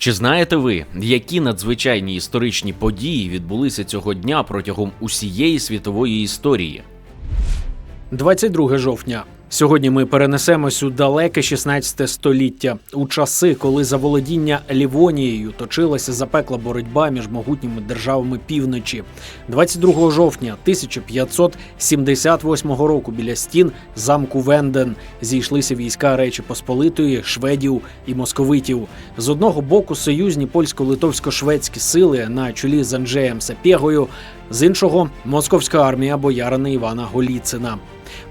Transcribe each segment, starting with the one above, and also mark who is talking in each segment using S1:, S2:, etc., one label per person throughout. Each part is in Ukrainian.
S1: Чи знаєте ви, які надзвичайні історичні події відбулися цього дня протягом усієї світової історії?
S2: 22 жовтня. Сьогодні ми перенесемось у далеке 16 століття, у часи, коли за володіння Лівонією точилася запекла боротьба між могутніми державами півночі. 22 жовтня 1578 року біля стін замку Венден зійшлися війська Речі Посполитої, шведів і московитів. З одного боку союзні польсько-литовсько-шведські сили на чолі з Анджеєм Сапєгою, з іншого московська армія боярина Івана Голіцина.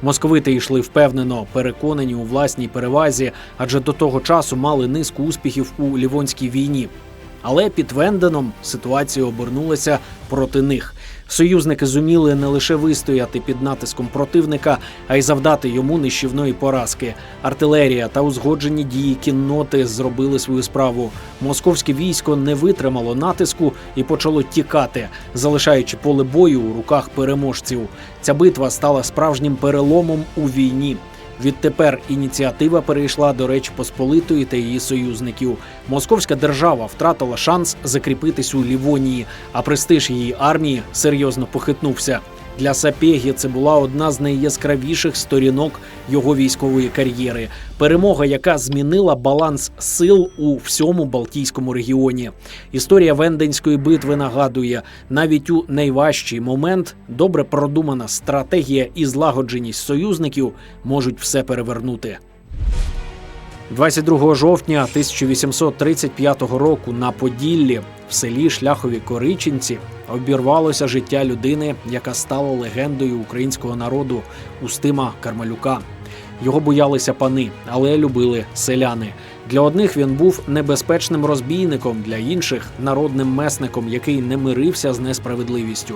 S2: Московити йшли впевнено, переконані у власній перевазі, адже до того часу мали низку успіхів у Лівонській війні. Але під Венденом ситуація обернулася проти них. Союзники зуміли не лише вистояти під натиском противника, а й завдати йому нищівної поразки. Артилерія та узгоджені дії кінноти зробили свою справу. Московське військо не витримало натиску і почало тікати, залишаючи поле бою у руках переможців. Ця битва стала справжнім переломом у війні. Відтепер ініціатива перейшла до Речі Посполитої та її союзників. Московська держава втратила шанс закріпитись у Лівонії, а престиж її армії серйозно похитнувся. Для Сапєгі це була одна з найяскравіших сторінок його військової кар'єри. Перемога, яка змінила баланс сил у всьому Балтійському регіоні. Історія Венденської битви нагадує, навіть у найважчий момент добре продумана стратегія і злагодженість союзників можуть все перевернути. 22 жовтня 1835 року на Поділлі в селі Шляхові Коричинці обірвалося життя людини, яка стала легендою українського народу Устима Кармалюка. Його боялися пани, але любили селяни. Для одних він був небезпечним розбійником, для інших народним месником, який не мирився з несправедливістю.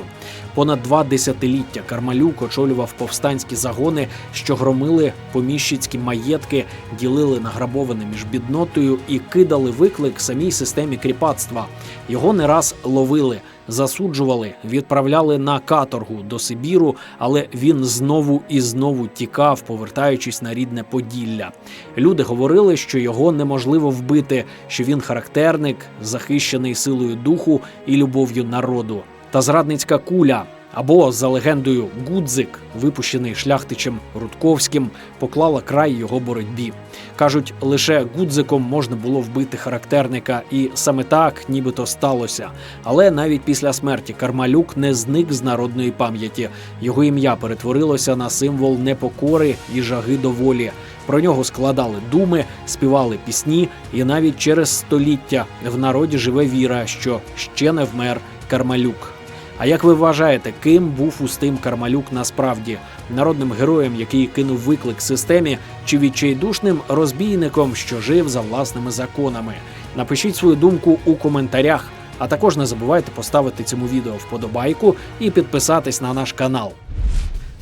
S2: Понад два десятиліття Кармалюк очолював повстанські загони, що громили поміщицькі маєтки, ділили награбоване між біднотою і кидали виклик самій системі кріпацтва. Його не раз ловили, засуджували, відправляли на каторгу до Сибіру, але він знову і знову тікав, повертаючись на рідне Поділля. Люди говорили, що його неможливо вбити, що він характерник, захищений силою духу і любов'ю народу. Та зрадницька куля. Або за легендою Гудзик, випущений шляхтичем Рудковським, поклала край його боротьбі. Кажуть, лише гудзиком можна було вбити характерника, і саме так нібито сталося. Але навіть після смерті Кармалюк не зник з народної пам'яті. Його ім'я перетворилося на символ непокори і жаги до волі. Про нього складали думи, співали пісні, і навіть через століття в народі живе віра, що ще не вмер Кармалюк. А як ви вважаєте, ким був Устим Кармалюк насправді народним героєм, який кинув виклик системі, чи відчайдушним розбійником, що жив за власними законами? Напишіть свою думку у коментарях. А також не забувайте поставити цьому відео вподобайку і підписатись на наш канал.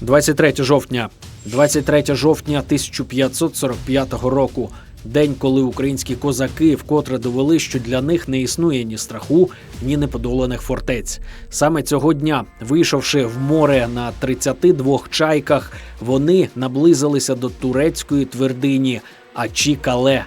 S2: 23 жовтня, 23 жовтня 1545 року. День, коли українські козаки вкотре довели, що для них не існує ні страху, ні неподоланих фортець. Саме цього дня, вийшовши в море на 32 чайках, вони наблизилися до турецької твердині Ачі-Кале,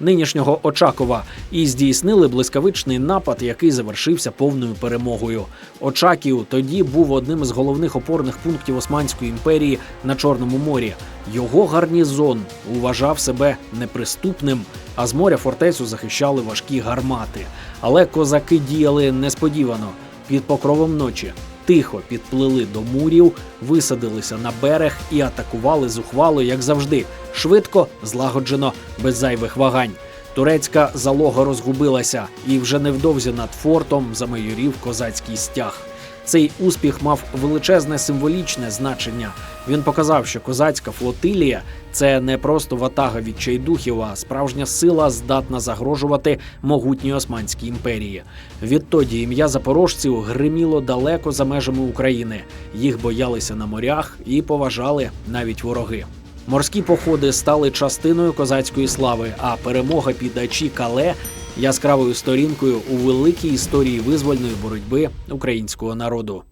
S2: нинішнього Очакова, і здійснили блискавичний напад, який завершився повною перемогою. Очаків тоді був одним з головних опорних пунктів Османської імперії на Чорному морі. Його гарнізон вважав себе неприступним, а з моря фортецю захищали важкі гармати. Але козаки діяли несподівано під покровом ночі. Тихо підплили до мурів, висадилися на берег і атакували зухвало, як завжди, швидко, злагоджено, без зайвих вагань. Турецька залога розгубилася, і вже невдовзі над фортом замайорів козацький стяг. Цей успіх мав величезне символічне значення. Він показав, що козацька флотилія це не просто ватага відчайдухів, а справжня сила здатна загрожувати могутній Османській імперії. Відтоді ім'я запорожців гриміло далеко за межами України. Їх боялися на морях і поважали навіть вороги. Морські походи стали частиною козацької слави, а перемога під Ачі Кале яскравою сторінкою у великій історії визвольної боротьби українського народу.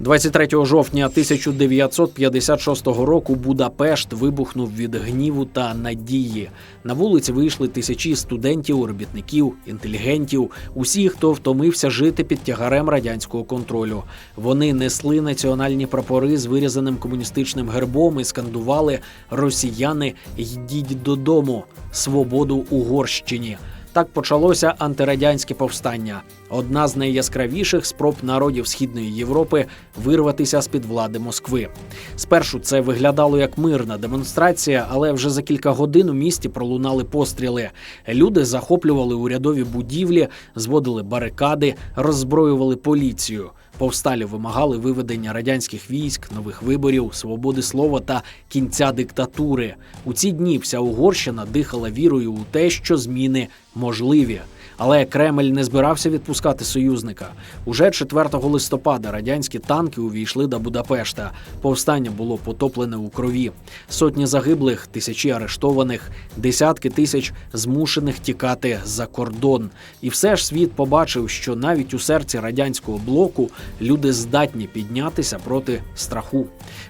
S2: 23 жовтня 1956 року Будапешт вибухнув від гніву та надії. На вулиці вийшли тисячі студентів, робітників, інтелігентів, усі, хто втомився жити під тягарем радянського контролю. Вони несли національні прапори з вирізаним комуністичним гербом і скандували Росіяни, йдіть додому! Свободу Угорщині! Так почалося антирадянське повстання, одна з найяскравіших спроб народів Східної Європи вирватися з під влади Москви. Спершу це виглядало як мирна демонстрація, але вже за кілька годин у місті пролунали постріли. Люди захоплювали урядові будівлі, зводили барикади, роззброювали поліцію. Повсталі вимагали виведення радянських військ, нових виборів, свободи слова та кінця диктатури. У ці дні вся Угорщина дихала вірою у те, що зміни можливі. Але Кремль не збирався відпускати союзника. Уже 4 листопада радянські танки увійшли до Будапешта. Повстання було потоплене у крові. Сотні загиблих, тисячі арештованих, десятки тисяч змушених тікати за кордон. І все ж світ побачив, що навіть у серці радянського блоку люди здатні піднятися проти страху.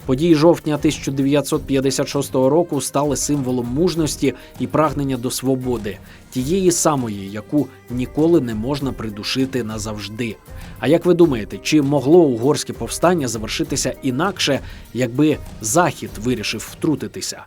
S2: Події жовтня 1956 року стали символом мужності і прагнення до свободи, тієї самої, яку ніколи не можна придушити назавжди. А як ви думаєте, чи могло угорське повстання завершитися інакше, якби Захід вирішив втрутитися?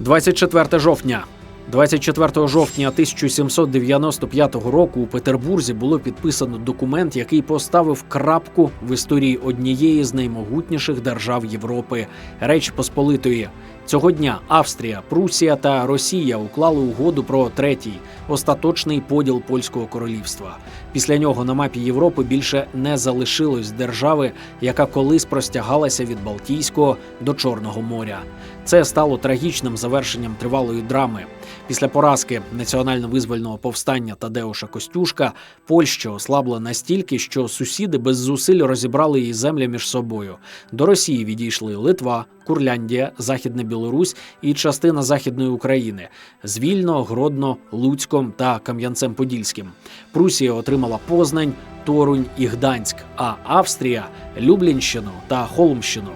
S2: 24 жовтня. 24 жовтня 1795 року у Петербурзі було підписано документ, який поставив крапку в історії однієї з наймогутніших держав Європи Реч Посполитої. Цього дня Австрія, Прусія та Росія уклали угоду про третій остаточний поділ польського королівства. Після нього на мапі Європи більше не залишилось держави, яка колись простягалася від Балтійського до Чорного моря. Це стало трагічним завершенням тривалої драми. Після поразки національно-визвольного повстання Тадеуша Костюшка Польща ослабла настільки, що сусіди без зусиль розібрали її землі між собою. До Росії відійшли Литва, Курляндія, Західна Білорусь і частина Західної України з Вільно, Гродно, Луцьком та Кам'янцем-Подільським. Прусія отримала Познань, Торунь і Гданськ, а Австрія Люблінщину та Холмщину.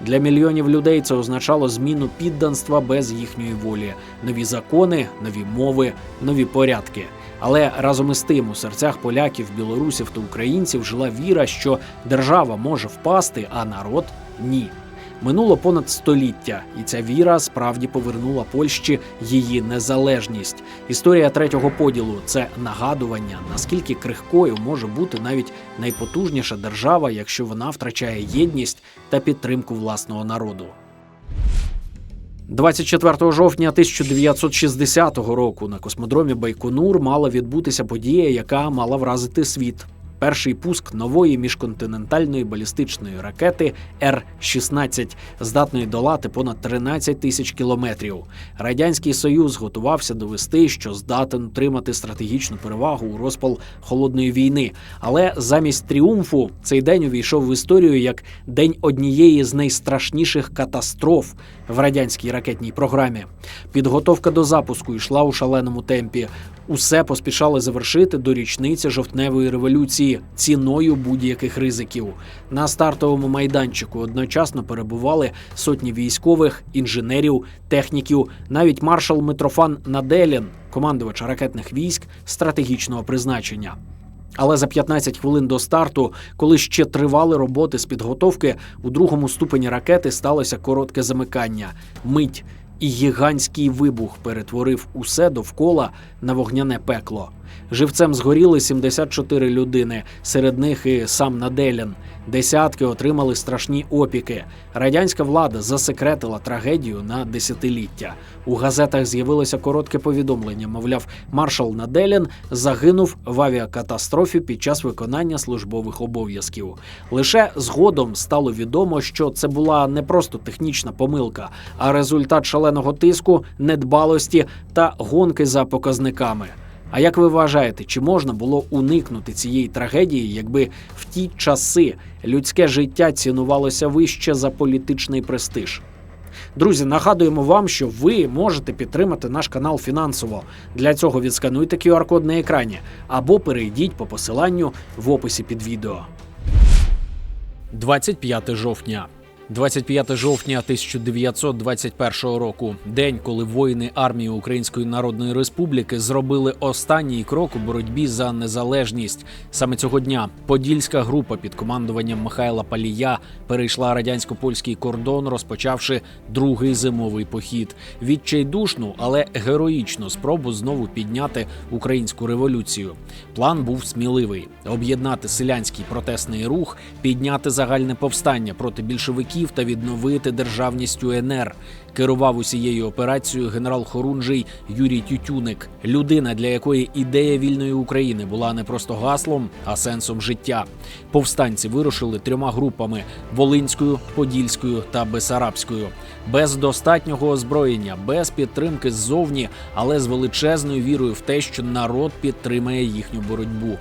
S2: Для мільйонів людей це означало зміну підданства без їхньої волі, нові закони, нові мови, нові порядки. Але разом із тим у серцях поляків, білорусів та українців жила віра, що держава може впасти, а народ ні. Минуло понад століття, і ця віра справді повернула Польщі її незалежність. Історія третього поділу це нагадування, наскільки крихкою може бути навіть найпотужніша держава, якщо вона втрачає єдність та підтримку власного народу. 24 жовтня 1960 року на космодромі Байконур мала відбутися подія, яка мала вразити світ. Перший пуск нової міжконтинентальної балістичної ракети Р-16, здатної долати понад 13 тисяч кілометрів. Радянський Союз готувався довести, що здатен утримати стратегічну перевагу у розпал холодної війни. Але замість тріумфу цей день увійшов в історію як день однієї з найстрашніших катастроф в радянській ракетній програмі. Підготовка до запуску йшла у шаленому темпі. Усе поспішали завершити до річниці жовтневої революції ціною будь-яких ризиків. На стартовому майданчику одночасно перебували сотні військових, інженерів, техніків, навіть маршал Митрофан Наделін, командувач ракетних військ стратегічного призначення. Але за 15 хвилин до старту, коли ще тривали роботи з підготовки, у другому ступені ракети сталося коротке замикання. Мить і гігантський вибух перетворив усе довкола на вогняне пекло. Живцем згоріли 74 людини, серед них і сам Наделін. Десятки отримали страшні опіки. Радянська влада засекретила трагедію на десятиліття. У газетах з'явилося коротке повідомлення. Мовляв, маршал Наделін загинув в авіакатастрофі під час виконання службових обов'язків. Лише згодом стало відомо, що це була не просто технічна помилка, а результат шаленого тиску, недбалості та гонки за показниками. А як ви вважаєте, чи можна було уникнути цієї трагедії, якби в ті часи людське життя цінувалося вище за політичний престиж? Друзі, нагадуємо вам, що ви можете підтримати наш канал фінансово. Для цього відскануйте QR-код на екрані або перейдіть по посиланню в описі під відео. 25 жовтня. 25 жовтня 1921 року, день, коли воїни армії Української Народної Республіки зробили останній крок у боротьбі за незалежність. Саме цього дня подільська група під командуванням Михайла Палія перейшла радянсько-польський кордон, розпочавши другий зимовий похід. Відчайдушну, але героїчну спробу знову підняти українську революцію. План був сміливий: об'єднати селянський протестний рух, підняти загальне повстання проти більшовиків та відновити державність УНР. Керував усією операцією генерал Хорунжий Юрій Тютюник, людина, для якої ідея вільної України була не просто гаслом, а сенсом життя. Повстанці вирушили трьома групами: Волинською, Подільською та Бесарабською. Без достатнього озброєння, без підтримки ззовні, але з величезною вірою в те, що народ підтримає їхню боротьбу.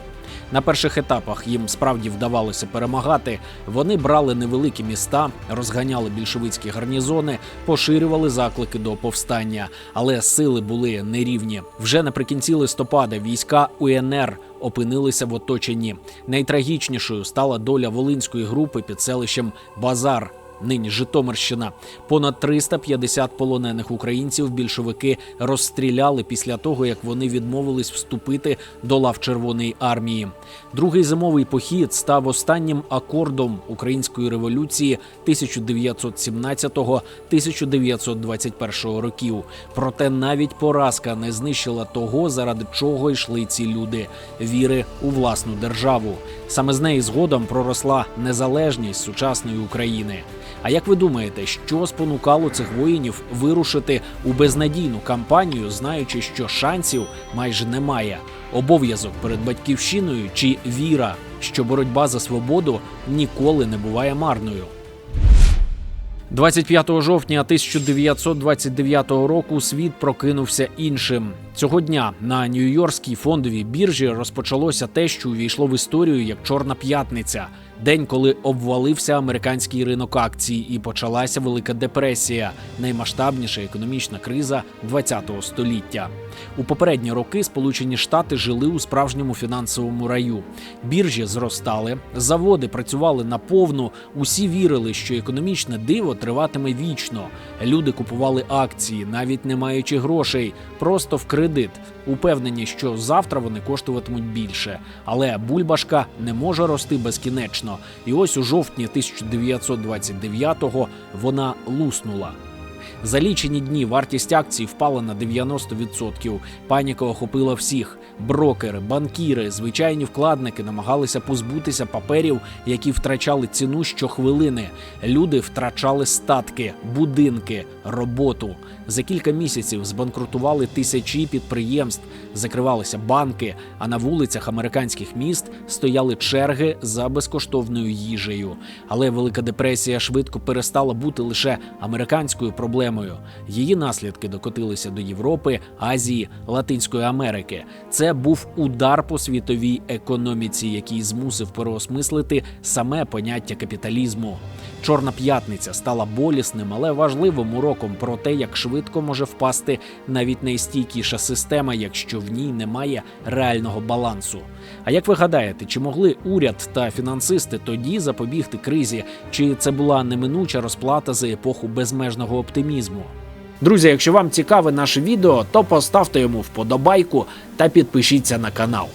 S2: На перших етапах їм справді вдавалося перемагати. Вони брали невеликі міста, розганяли більшовицькі гарнізони, поширювали заклики до повстання, але сили були нерівні. Вже наприкінці листопада війська УНР опинилися в оточенні. Найтрагічнішою стала доля волинської групи під селищем Базар. Нині Житомирщина. Понад 350 полонених українців більшовики розстріляли після того, як вони відмовились вступити до лав Червоної армії. Другий зимовий похід став останнім акордом української революції 1917-1921 років. Проте навіть поразка не знищила того, заради чого йшли ці люди віри у власну державу. Саме з неї згодом проросла незалежність сучасної України. А як ви думаєте, що спонукало цих воїнів вирушити у безнадійну кампанію, знаючи, що шансів майже немає? Обов'язок перед батьківщиною чи віра, що боротьба за свободу ніколи не буває марною? 25 жовтня 1929 року світ прокинувся іншим. Цього дня на Нью-Йоркській фондовій біржі розпочалося те, що увійшло в історію як Чорна п'ятниця. День, коли обвалився американський ринок акцій і почалася Велика депресія, наймасштабніша економічна криза ХХ століття. У попередні роки Сполучені Штати жили у справжньому фінансовому раю. Біржі зростали, заводи працювали наповну. Усі вірили, що економічне диво триватиме вічно. Люди купували акції, навіть не маючи грошей, просто в кредит, упевнені, що завтра вони коштуватимуть більше. Але бульбашка не може рости безкінечно. І ось у жовтні 1929-го вона луснула. За лічені дні вартість акцій впала на 90%. Паніка охопила всіх. Брокери, банкіри, звичайні вкладники намагалися позбутися паперів, які втрачали ціну щохвилини. Люди втрачали статки, будинки, роботу. За кілька місяців збанкрутували тисячі підприємств, закривалися банки, а на вулицях американських міст стояли черги за безкоштовною їжею. Але Велика депресія швидко перестала бути лише американською проблемою. Її наслідки докотилися до Європи, Азії, Латинської Америки. Це був удар по світовій економіці, який змусив переосмислити саме поняття капіталізму. Чорна п'ятниця стала болісним, але важливим уроком про те, як швидко може впасти навіть найстійкіша система, якщо в ній немає реального балансу. А як ви гадаєте, чи могли уряд та фінансисти тоді запобігти кризі, чи це була неминуча розплата за епоху безмежного оптимізму? Друзі, якщо вам цікаве наше відео, то поставте йому вподобайку та підпишіться на канал.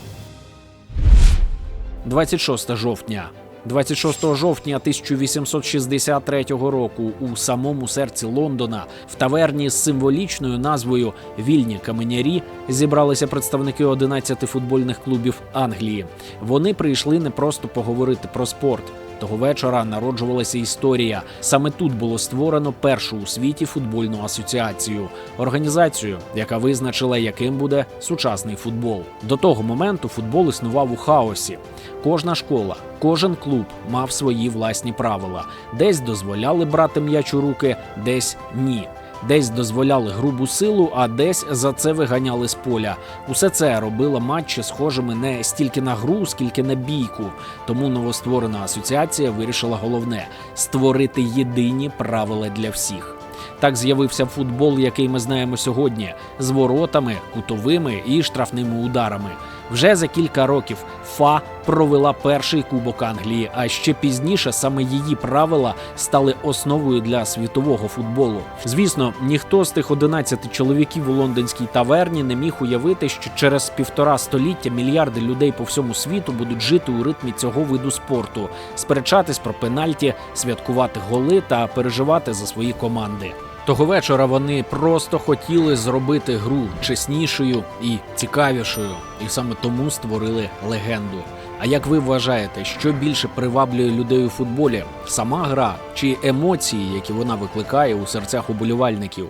S2: 26 жовтня. 26 жовтня 1863 року у самому серці Лондона в таверні з символічною назвою Вільні каменярі зібралися представники 11 футбольних клубів Англії. Вони прийшли не просто поговорити про спорт. Того вечора народжувалася історія. Саме тут було створено першу у світі футбольну асоціацію, організацію, яка визначила, яким буде сучасний футбол. До того моменту футбол існував у хаосі. Кожна школа, кожен клуб мав свої власні правила. Десь дозволяли брати м'яч у руки, десь ні. Десь дозволяли грубу силу, а десь за це виганяли з поля. Усе це робило матчі схожими не стільки на гру, скільки на бійку. Тому новостворена асоціація вирішила головне створити єдині правила для всіх. Так з'явився футбол, який ми знаємо сьогодні, з воротами, кутовими і штрафними ударами. Вже за кілька років ФА провела перший кубок Англії, а ще пізніше саме її правила стали основою для світового футболу. Звісно, ніхто з тих 11 чоловіків у лондонській таверні не міг уявити, що через півтора століття мільярди людей по всьому світу будуть жити у ритмі цього виду спорту, сперечатись про пенальті, святкувати голи та переживати за свої команди. Того вечора вони просто хотіли зробити гру чеснішою і цікавішою, і саме тому створили легенду. А як ви вважаєте, що більше приваблює людей у футболі? Сама гра чи емоції, які вона викликає у серцях уболівальників?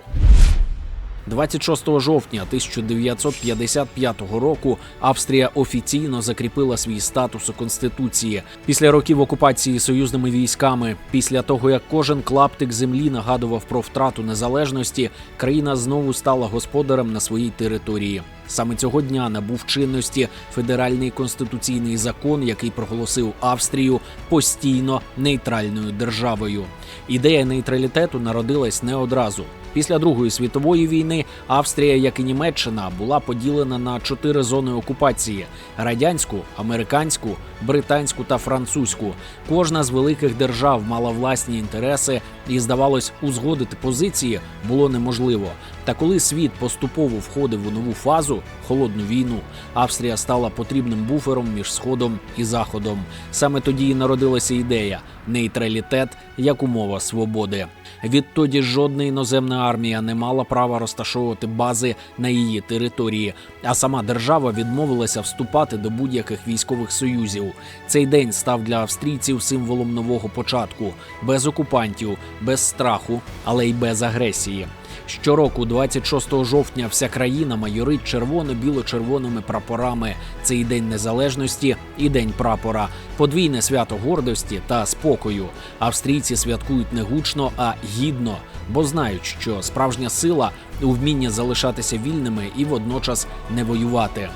S2: 26 жовтня 1955 року Австрія офіційно закріпила свій статус у конституції. Після років окупації союзними військами, після того як кожен клаптик землі нагадував про втрату незалежності, країна знову стала господарем на своїй території. Саме цього дня набув чинності федеральний конституційний закон, який проголосив Австрію постійно нейтральною державою. Ідея нейтралітету народилась не одразу. Після Другої світової війни Австрія, як і Німеччина, була поділена на чотири зони окупації: радянську, американську, британську та французьку. Кожна з великих держав мала власні інтереси, і здавалось, узгодити позиції було неможливо. Та коли світ поступово входив у нову фазу холодну війну, Австрія стала потрібним буфером між сходом і заходом. Саме тоді і народилася ідея нейтралітет як умова свободи. Відтоді жодна іноземна армія не мала права розташовувати бази на її території, а сама держава відмовилася вступати до будь-яких військових союзів. Цей день став для австрійців символом нового початку, без окупантів, без страху, але й без агресії. Щороку, 26 жовтня, вся країна майорить червоно-біло-червоними прапорами. Це і День Незалежності, і День прапора, подвійне свято гордості та спокою. Австрійці святкують не гучно, а гідно, бо знають, що справжня сила у вмінні залишатися вільними і водночас не воювати.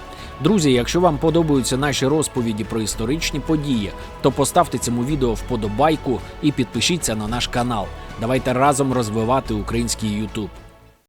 S2: Друзі, якщо вам подобаються наші розповіді про історичні події, то поставте цьому відео вподобайку і підпишіться на наш канал. Давайте разом розвивати український YouTube.